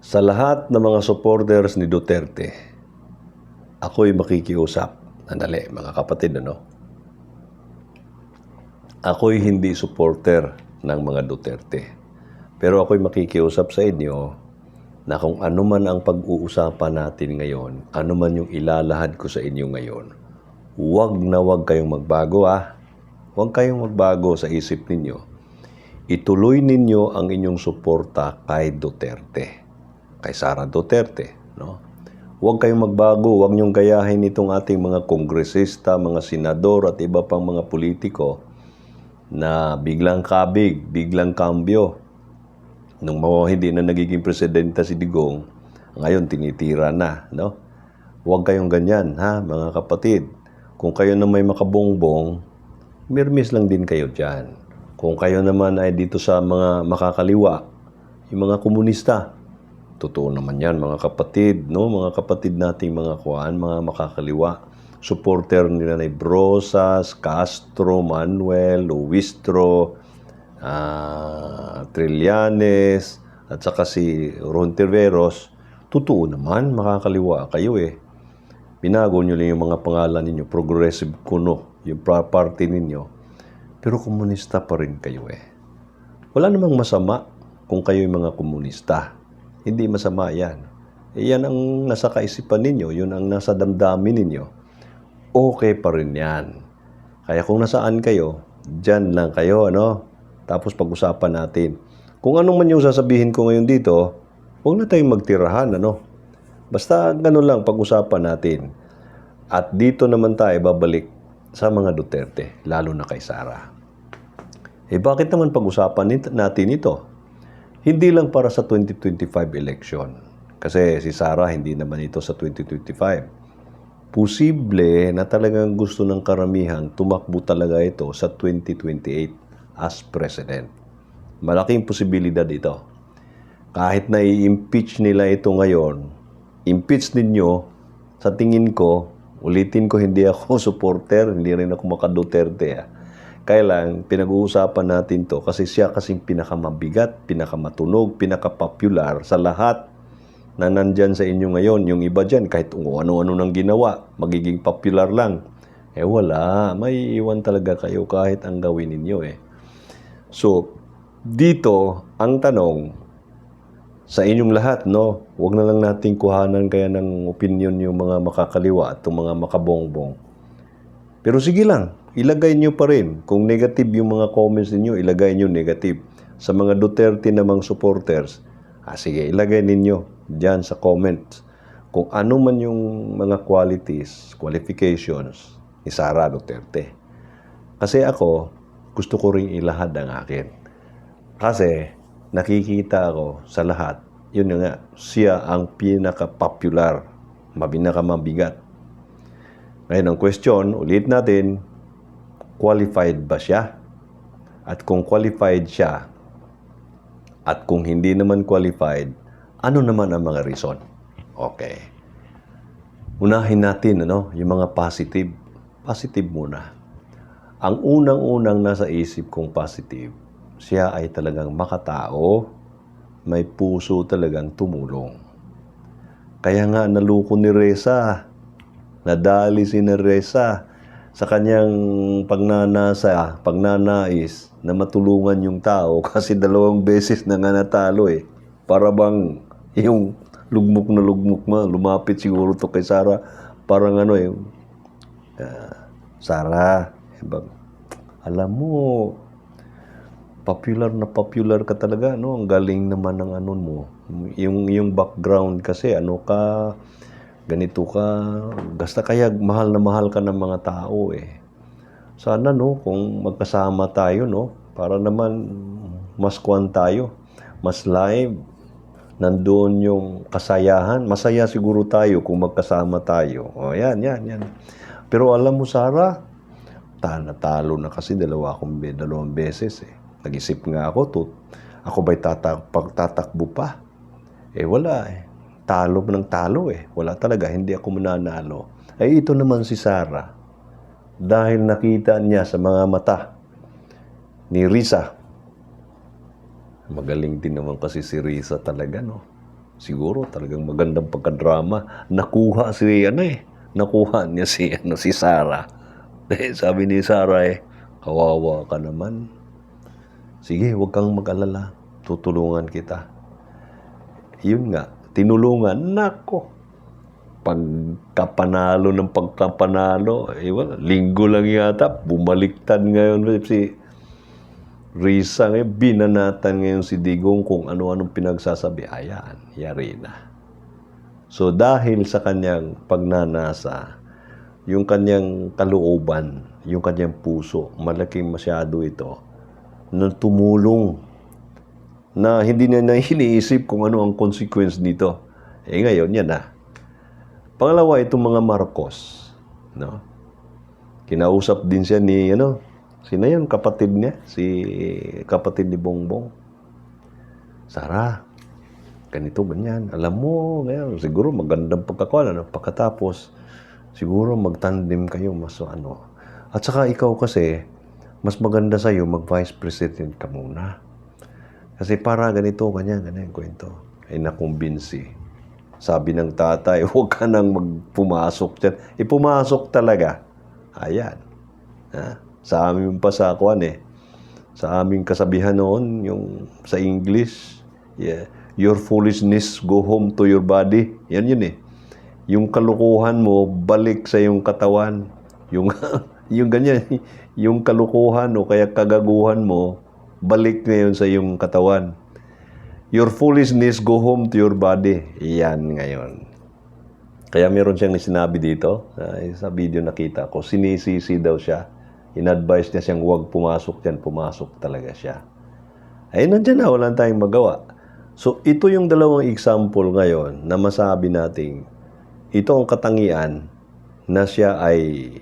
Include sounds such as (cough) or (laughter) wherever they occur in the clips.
Sa lahat ng mga supporters ni Duterte, ako'y makikiusap. Andali, mga kapatid, ano? Ako'y hindi supporter ng mga Duterte. Pero ako'y makikiusap sa inyo na kung ano man ang pag-uusapan natin ngayon, ano man yung ilalahad ko sa inyo ngayon, huwag na huwag kayong magbago ah. Huwag kayong magbago sa isip ninyo. Ituloy ninyo ang inyong suporta kay Duterte. Kay Sara Duterte, no? Huwag kayong magbago, huwag niyong gayahin itong ating mga kongresista, mga senador at iba pang mga politiko na biglang kabig, biglang kambyo. Nung mga hindi na nagiging presidente si Digong, ngayon tinitira na, no? Huwag kayong ganyan, ha, mga kapatid. Kung kayo na may makabongbong, mirmis lang din kayo dyan. Kung kayo naman ay dito sa mga makakaliwa, yung mga komunista, totoo naman yan, mga kapatid, no? Mga kapatid nating mga kuan, mga makakaliwa. Supporter nila na Brosas, Castro, Manuel, Luistro, ah, Trillanes, at saka si Ron Terveros, totoo naman, makakaliwa kayo eh. Binago nyo lang yung mga pangalan ninyo, progressive kuno, yung party ninyo. Pero komunista pa rin kayo eh. Wala namang masama kung kayo yung mga komunista. Hindi masama yan. Eh, yan ang nasa kaisipan ninyo, yun ang nasa damdamin ninyo. Okay pa rin yan. Kaya kung nasaan kayo, dyan lang kayo, ano? Tapos pag-usapan natin. Kung anong man yung sasabihin ko ngayon dito, huwag na tayong magtirahan, ano? Basta ganun lang pag-usapan natin. At dito naman tayo babalik sa mga Duterte, lalo na kay Sara. Eh bakit naman pag-usapan natin ito? Hindi lang para sa 2025 election. Kasi si Sara hindi naman ito sa 2025. Posible na talagang gusto ng karamihan tumakbo talaga ito sa 2028 as president. Malaking posibilidad ito. Kahit na i-impeach nila ito ngayon, impeach ninyo, sa tingin ko, ulitin ko, hindi ako (laughs) supporter, hindi rin ako makaduterte. Ah. Kaya lang, pinag-uusapan natin to kasi siya kasing pinakamabigat, pinakamatunog, pinakapopular sa lahat na nandyan sa inyo ngayon. Yung iba dyan, kahit ano-ano nang ginawa, magiging popular lang. Eh wala, may iwan talaga kayo kahit ang gawin ninyo eh. So, dito, ang tanong, sa inyong lahat, no? Huwag na lang nating kuhanan kaya ng opinion yung mga makakaliwa at yung mga makabongbong. Pero sige lang, ilagay nyo pa rin. Kung negative yung mga comments ninyo, ilagay nyo negative. Sa mga Duterte namang supporters, ah, sige, ilagay ninyo dyan sa comments. Kung ano man yung mga qualities, qualifications ni Sara Duterte. Kasi ako, gusto ko ring ilahad ang akin. Kasi nakikita ako sa lahat, yun nga, siya ang pinaka-popular, mabinakamabigat. Ngayon, ang question, ulit natin, qualified ba siya? At kung qualified siya, at kung hindi naman qualified, ano naman ang mga reason? Okay. Unahin natin, ano, yung mga positive. Positive muna. Ang unang-unang nasa isip kong positive, siya ay talagang makatao, may puso talagang tumulong. Kaya nga naluko ni Reza, nadali si ni Reza sa kanyang pagnanasa, pagnanais na matulungan yung tao (laughs) kasi dalawang beses na nga natalo eh. Para bang yung lugmok na lugmok mo, lumapit siguro to kay Sara, parang ano eh, ah, Sara, eh, bang- alam mo, popular na popular ka talaga, no? Ang galing naman ng ano mo. Yung, yung background kasi, ano ka, ganito ka, basta kaya mahal na mahal ka ng mga tao eh. Sana no, kung magkasama tayo no, para naman mas kwan tayo, mas live, nandoon yung kasayahan. Masaya siguro tayo kung magkasama tayo. O yan, yan, yan. Pero alam mo, Sarah, ta natalo na kasi dalawa akong dalawang beses eh. Nag-isip nga ako, to, ako ba'y tatak, pagtatakbo pa? Eh wala eh. Talo ng talo eh. Wala talaga, hindi ako mananalo. Ay ito naman si Sarah. Dahil nakita niya sa mga mata ni Risa. Magaling din naman kasi si Risa talaga, no? Siguro talagang magandang pagkadrama. Nakuha si ano eh. Nakuha niya si (laughs) ano si Sarah. Eh, sabi ni Sarah eh, kawawa ka naman. Sige, huwag kang mag-alala. Tutulungan kita. Yun nga, tinulungan. Nako, pagkapanalo ng pagkapanalo, eh, wala, linggo lang yata, bumaliktad ngayon si Risa ngayon, binanatan ngayon si Digong kung ano-anong pinagsasabi. Ayan, yari na. So dahil sa kanyang pagnanasa, yung kanyang kalooban, yung kanyang puso, malaking masyado ito, na tumulong na hindi na na iniisip kung ano ang consequence nito. Eh ngayon, yan na. Pangalawa, itong mga Marcos. No? Kinausap din siya ni, ano, sino yun, kapatid niya? Si kapatid ni Bongbong. Sara, ganito, ganyan. Alam mo, ngayon, siguro magandang pagkakuan. Ano? Pagkatapos, siguro magtandem kayo, mas ano. At saka ikaw kasi, mas maganda sa'yo, mag-vice president ka muna. Kasi para ganito, ganyan, ganyan, kwento. Ay nakumbinsi. Sabi ng tatay, (laughs) huwag ka nang magpumasok dyan. Eh, pumasok talaga. Ayan. Ha? Sa amin pa sa kuan eh. Sa aming kasabihan noon, yung sa English, yeah, your foolishness go home to your body. Yan yun eh. Yung kalukuhan mo, balik sa yung katawan. Yung, (laughs) yung ganyan, (laughs) yung kalukuhan o kaya kagaguhan mo, balik ngayon sa yung katawan. Your foolishness go home to your body. Yan ngayon. Kaya meron siyang sinabi dito, uh, sa video nakita ko, sinisisi daw siya. In-advise niya siyang huwag pumasok dyan, pumasok talaga siya. Ay, nandyan na, wala tayong magawa. So, ito yung dalawang example ngayon na masabi nating ito ang katangian na siya ay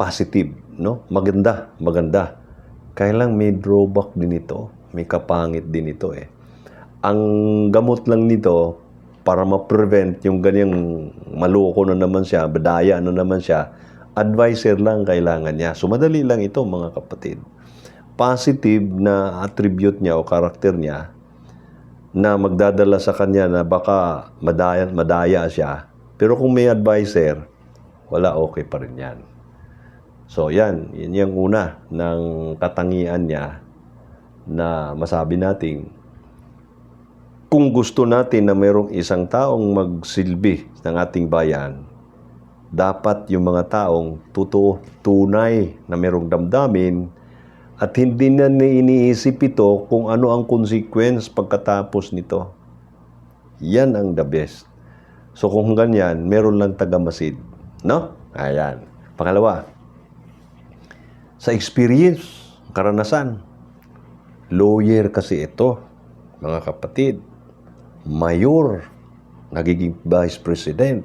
positive, no? Maganda, maganda. Kaya may drawback din ito, may kapangit din ito eh. Ang gamot lang nito para ma-prevent yung ganyang maloko na naman siya, badaya na naman siya, advisor lang kailangan niya. So madali lang ito mga kapatid. Positive na attribute niya o karakter niya na magdadala sa kanya na baka madaya, madaya siya. Pero kung may advisor, wala okay pa rin yan. So yan, yan yung una ng katangian niya na masabi nating kung gusto natin na mayroong isang taong magsilbi ng ating bayan, dapat yung mga taong totoo, tunay na mayroong damdamin at hindi na iniisip ito kung ano ang consequence pagkatapos nito. Yan ang the best. So kung ganyan, meron lang tagamasid. No? Ayan. Pangalawa, sa experience, karanasan, lawyer kasi ito, mga kapatid, mayor, nagiging vice president.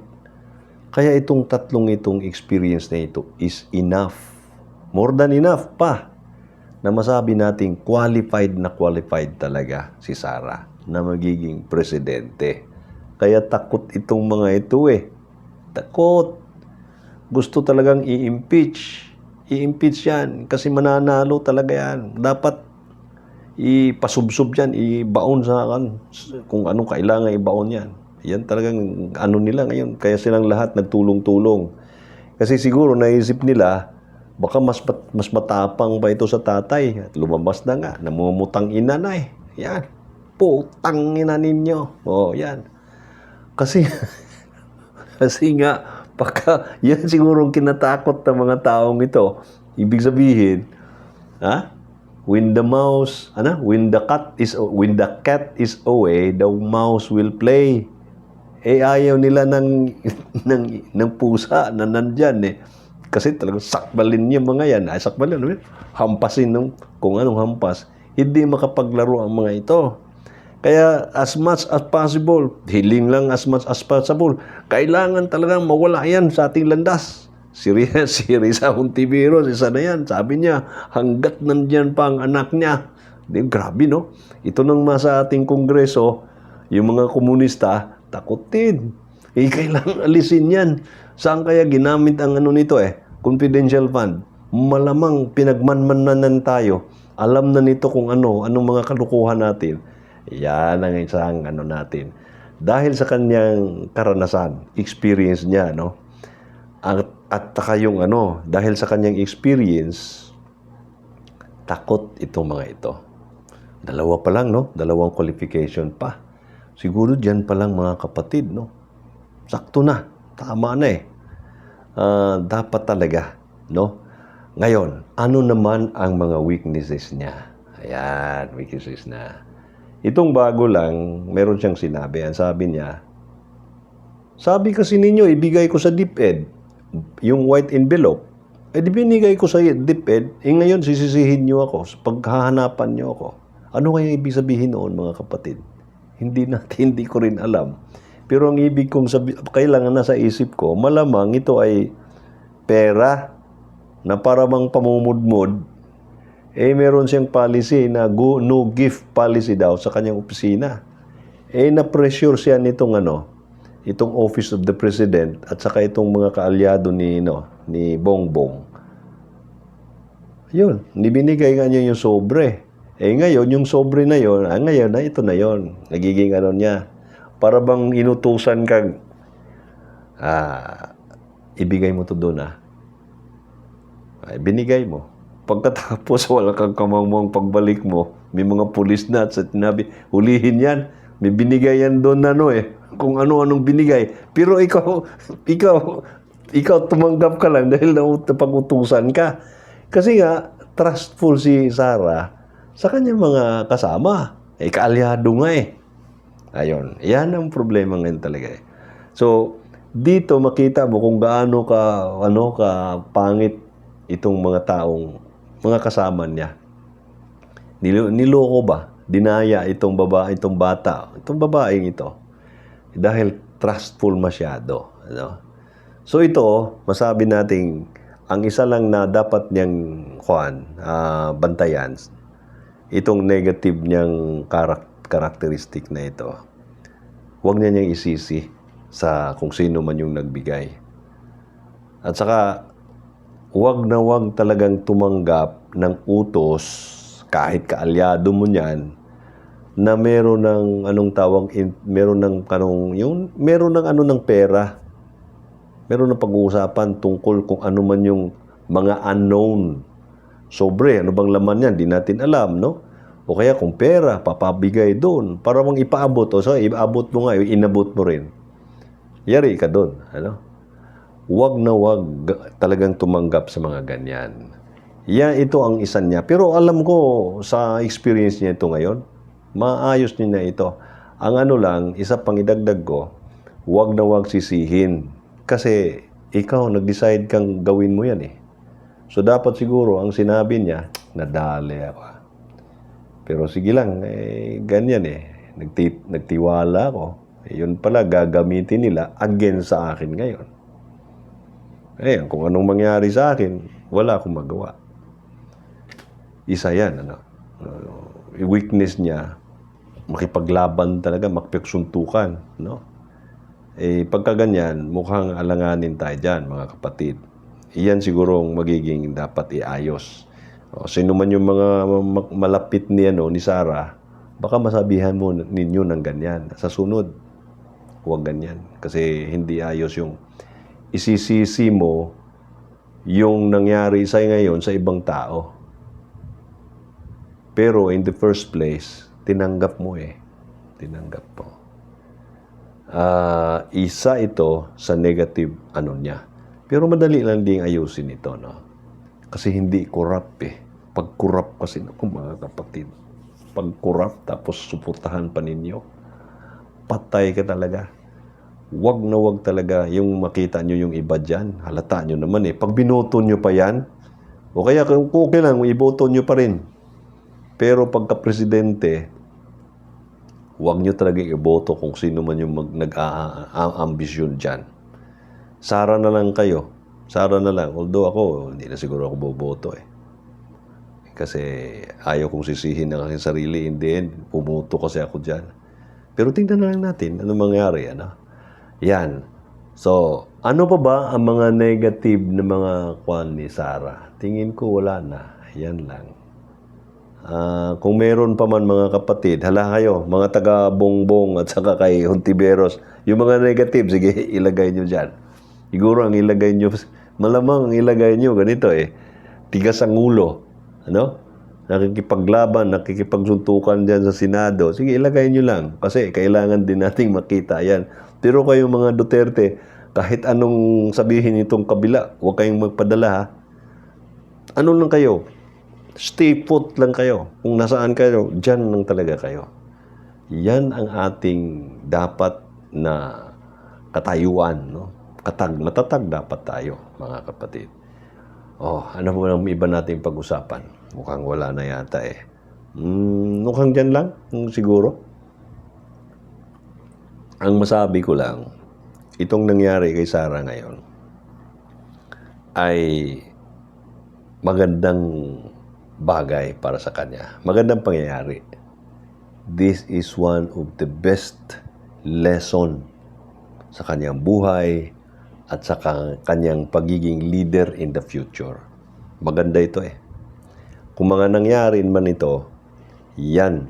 Kaya itong tatlong itong experience na ito is enough. More than enough pa na masabi nating qualified na qualified talaga si Sara na magiging presidente. Kaya takot itong mga ito eh. Takot. Gusto talagang i-impeach. I-impeach yan kasi mananalo talaga yan. Dapat ipasubsob yan, ibaon sa kan kung anong kailangan ibaon yan. Yan talagang ano nila ngayon. Kaya silang lahat nagtulong-tulong. Kasi siguro naisip nila, baka mas mas matapang pa ito sa tatay. At lumabas na nga, namumutang ina na eh. Yan. Putang ina ninyo. Oh, yan. Kasi, (laughs) kasi nga, pagka, (laughs) yan siguro kinatakot ng mga taong ito. Ibig sabihin, ha? When the mouse, ano? When the cat is when the cat is away, the mouse will play. Eh ayaw nila ng (laughs) ng ng pusa na nandyan eh. Kasi talagang sakbalin niya mga yan. Ay, sakbalin, ano? Hampasin ng kung anong hampas. Hindi makapaglaro ang mga ito. Kaya as much as possible, hiling lang as much as possible, kailangan talagang mawala yan sa ating landas. Si, (laughs) si Risa Hontiveros, isa na yan. Sabi niya, hanggat nandyan pa ang anak niya. Di, grabe, no? Ito nang sa ating kongreso, yung mga komunista, takutin. (laughs) Eh, kailangan alisin yan. Saan kaya ginamit ang ano nito eh? Confidential fund. Malamang pinagmanmanan tayo. Alam na nito kung ano, anong mga kalukuhan natin. Yan ang isang ano natin. Dahil sa kanyang karanasan, experience niya, no? At, at saka yung ano, dahil sa kanyang experience, takot itong mga ito. Dalawa pa lang, no? Dalawang qualification pa. Siguro dyan pa lang mga kapatid, no? Sakto na. Tama na eh. Ah, dapat talaga, no? Ngayon, ano naman ang mga weaknesses niya? Ayan, weaknesses na. Itong bago lang, meron siyang sinabi. Ang sabi niya, sabi kasi ninyo, ibigay ko sa DepEd yung white envelope. Eh, di binigay ko sa DepEd, eh ngayon sisisihin niyo ako, sa paghahanapan niyo ako. Ano kaya ibig sabihin noon, mga kapatid? Hindi natin, (laughs) hindi ko rin alam. Pero ang ibig kong sabi, kailangan nasa isip ko, malamang ito ay pera na para bang pamumudmod, eh meron siyang policy na go, no gift policy daw sa kanyang opisina. Eh na-pressure siya nitong ano, itong Office of the President at saka itong mga kaalyado ni, no, ni Bongbong. Yun, nibinigay nga niya yung sobre. Eh ngayon, yung sobre na yon, ah, ngayon na ito na yon. Nagiging ano niya. Para bang inutusan kang, ah, ibigay mo to doon ah. Ay, binigay mo. Pagkatapos, (laughs) wala kang kamangmang pagbalik mo. May mga pulis na at sa tinabi, hulihin yan. May binigay yan doon na ano eh. Kung ano-anong binigay. Pero ikaw, (laughs) ikaw, ikaw tumanggap ka lang dahil napag-utusan ka. Kasi nga, trustful si Sarah sa kanyang mga kasama. Eh, kaalyado nga eh. Ayun, yan ang problema ngayon talaga eh. So, dito makita mo kung gaano ka, ano, ka pangit itong mga taong, mga kasama niya. Nilo, niloko ba? Dinaya itong baba, itong bata, itong babaeng ito. Dahil trustful masyado. Ano? So ito, masabi nating ang isa lang na dapat niyang kuan, ah, bantayan, itong negative niyang karak- karakteristik na ito. Huwag niya niyang isisi sa kung sino man yung nagbigay. At saka, huwag na huwag talagang tumanggap ng utos kahit kaalyado mo niyan na meron ng anong tawag meron ng kanong yung meron ng ano ng pera. Meron ng pag-uusapan tungkol kung ano man yung mga unknown. Sobre ano bang laman yan di natin alam no? O kaya kung pera papabigay doon para mang ipaabot. O so iabot mo nga inabot mo rin. Yari ka doon ano wag na wag talagang tumanggap sa mga ganyan yan, ito ang isa niya. Pero alam ko sa experience niya ito ngayon, maayos niya na ito. Ang ano lang, isa pang idagdag ko, wag na wag sisihin. Kasi ikaw, nag-decide kang gawin mo yan eh. So dapat siguro, ang sinabi niya, nadali ako. Pero sige lang, eh, ganyan eh. Nagti nagtiwala ako. Yun pala, gagamitin nila against sa akin ngayon. Eh, kung anong mangyari sa akin, wala akong magawa isa yan. Ano? Uh, weakness niya, makipaglaban talaga, makipagsuntukan. No? Eh, pagka ganyan, mukhang alanganin tayo dyan, mga kapatid. Iyan siguro ang magiging dapat iayos. O, sino man yung mga malapit ni, ano, ni Sarah, baka masabihan mo ninyo ng ganyan. Sa sunod, huwag ganyan. Kasi hindi ayos yung isisisi mo yung nangyari sa ngayon sa ibang tao. Pero in the first place, tinanggap mo eh. Tinanggap mo. Uh, isa ito sa negative ano niya. Pero madali lang ding ayusin ito, no? Kasi hindi corrupt eh. Pag corrupt kasi, naku mga kapatid, pag corrupt tapos suportahan pa ninyo, patay ka talaga. Wag na wag talaga yung makita nyo yung iba dyan. Halata nyo naman eh. Pag binoto nyo pa yan, o kaya kung okay lang, iboto nyo pa rin. Pero pagka-presidente, huwag nyo talaga iboto kung sino man yung mag, nag-ambisyon dyan. Sara na lang kayo. Sara na lang. Although ako, hindi na siguro ako boboto eh. Kasi ayaw kong sisihin ng aking sarili. In the end, pumuto kasi ako dyan. Pero tingnan na lang natin ano mangyari. Ano? Yan. So, ano pa ba ang mga negative na mga kwan ni Sarah? Tingin ko wala na. Yan lang. Ah, kung meron pa man mga kapatid, hala kayo, mga taga Bongbong at saka kay Hontiveros, yung mga negative, sige, (laughs) ilagay nyo dyan. Siguro ang ilagay nyo, malamang ang ilagay nyo, ganito eh, tigas ang ulo, ano? Nakikipaglaban, nakikipagsuntukan dyan sa Senado. Sige, ilagay nyo lang. Kasi kailangan din nating makita yan. Pero kayong mga Duterte, kahit anong sabihin itong kabila, huwag kayong magpadala ha. Ano lang kayo? Stay put lang kayo. Kung nasaan kayo, dyan lang talaga kayo. Yan ang ating dapat na katayuan. No? Katag, matatag dapat tayo, mga kapatid. Oh, ano mo ang iba nating pag-usapan? Mukhang wala na yata eh. Hmm, mukhang dyan lang, siguro. Ang masabi ko lang, itong nangyari kay Sarah ngayon ay magandang bagay para sa kanya. Magandang pangyayari. This is one of the best lesson sa kanyang buhay at sa ka- kanyang pagiging leader in the future. Maganda ito eh. Kung mga nangyari man ito, yan,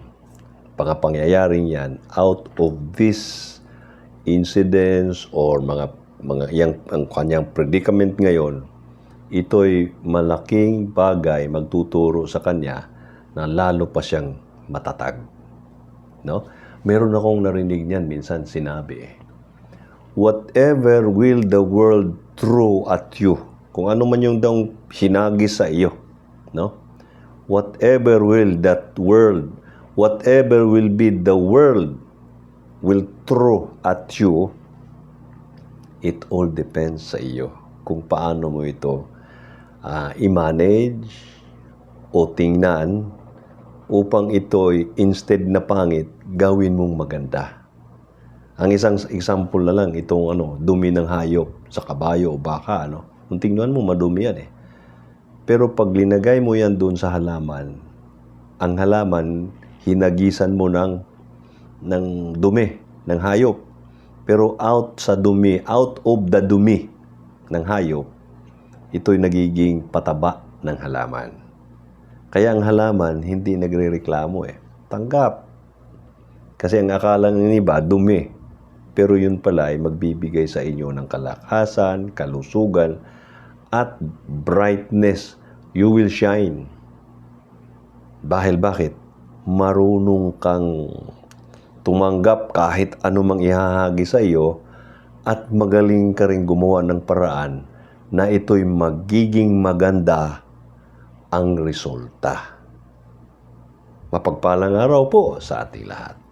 mga pangyayaring yan, out of this incidents or mga mga yang ang kanyang predicament ngayon, ito'y malaking bagay magtuturo sa kanya na lalo pa siyang matatag. No? Meron akong narinig niyan minsan sinabi, whatever will the world throw at you, kung ano man yung daw hinagis sa iyo, no? Whatever will that world, whatever will be the world will throw at you, it all depends sa iyo kung paano mo ito ah, i-manage o tingnan upang ito'y instead na pangit, gawin mong maganda. Ang isang example na lang, itong ano, dumi ng hayop sa kabayo o baka, ano. Kung tingnan mo, madumi yan eh. Pero pag linagay mo yan doon sa halaman, ang halaman, hinagisan mo ng, ng dumi, ng hayop. Pero out sa dumi, out of the dumi ng hayop, ito'y nagiging pataba ng halaman. Kaya ang halaman, hindi nagre-reklamo eh. Tanggap. Kasi ang akala ng iba, dumi. Pero yun pala ay magbibigay sa inyo ng kalakasan, kalusugan, at brightness. You will shine. Dahil bakit? Marunong kang tumanggap kahit anumang ihahagi sa iyo at magaling ka rin gumawa ng paraan na ito'y magiging maganda ang resulta. Mapagpalang araw po sa ating lahat.